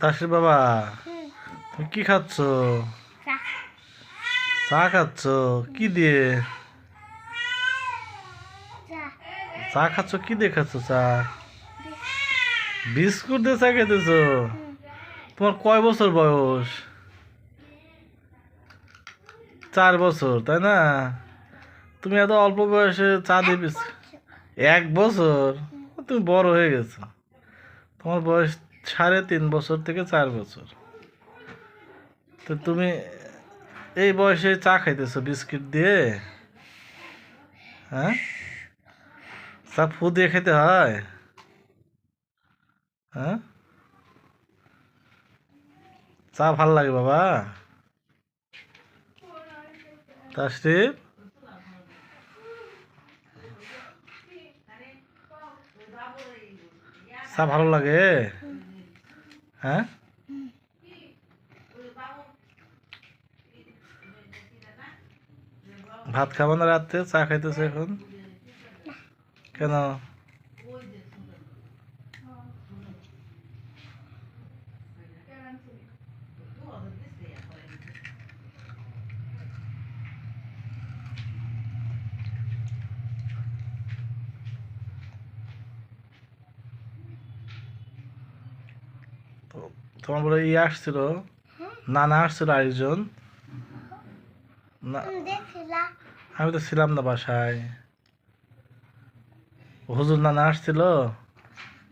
দাসের বাবা তুমি কি খাচ্ছ? চা। খাচ্ছ? কি দিয়ে? চা। চা খাচ্ছ? কি দিয়ে খাচ্ছ চা? বিস্কুট। দিয়ে চা খেতেছ? তোমার কয় বছর বয়স? চার বছর তাই না? তুমি এত অল্প বয়সে চা দিয়ে এক বছর? তুমি বড় হয়ে গেছো। তোমার বয়স সাড়ে তিন বছর থেকে চার বছর। তো তুমি এই বয়সে চা খাইতেছো, বিস্কিট দিয়ে? হ্যাঁ? চা ফু দিয়ে খেতে হয়? হ্যাঁ? চা ভালো লাগে বাবা? তাশরিফ চা ভালো লাগে? হ্যাঁ? ভাত খাব না রাত্রে? চা খাইতেছে এখন? কেন? তো- তোমার বলে ইয়ে আসছিল? নানা আসছিল আরেকজন। না আমি তো ছিলাম না বাসায়। হুজুর নানা আসছিল?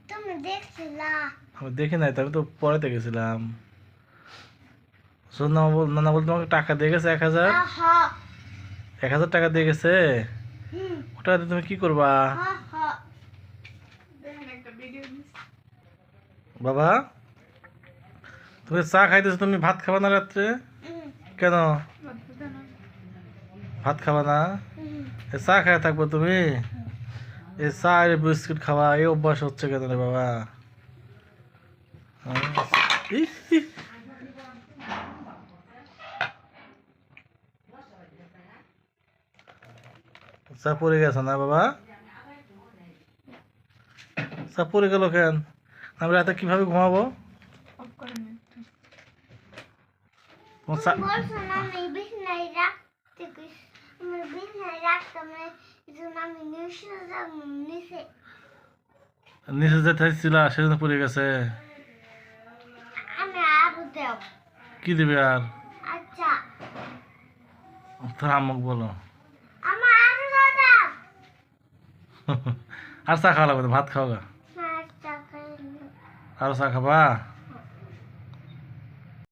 তুমি দেখছিলা? আমি দেখি নাই তো আমি তো পড়াতে গেছিলাম। হুজুর নানা বল- নানা তোমাকে টাকা দিয়ে গেছে এক হাজার? এক হাজার টাকা দিয়ে গেছে? ওটা দিয়ে তুমি কি করবা? হ হ বাবা? তুমি চা খাইতেছো তুমি ভাত খাবা না রাত্রে? কেন? ভাত খাবা না। এ চা খায় থাকব তুমি? এ চা আর বিস্কুট খাওয়া এই অভ্যাস হচ্ছে কেন রে বাবা। চা পড়ে গেছে না বাবা? চা পড়ে গেল কেন? আমি রাতে কীভাবে ঘুমাবো? নিচে ছিল সেজন্য পড়ে গেছে কি দিবে আর আচ্ছা তোর বলো আরও চা খাওয়া লাগবে ভাত খাওয়া আরও চা খাবা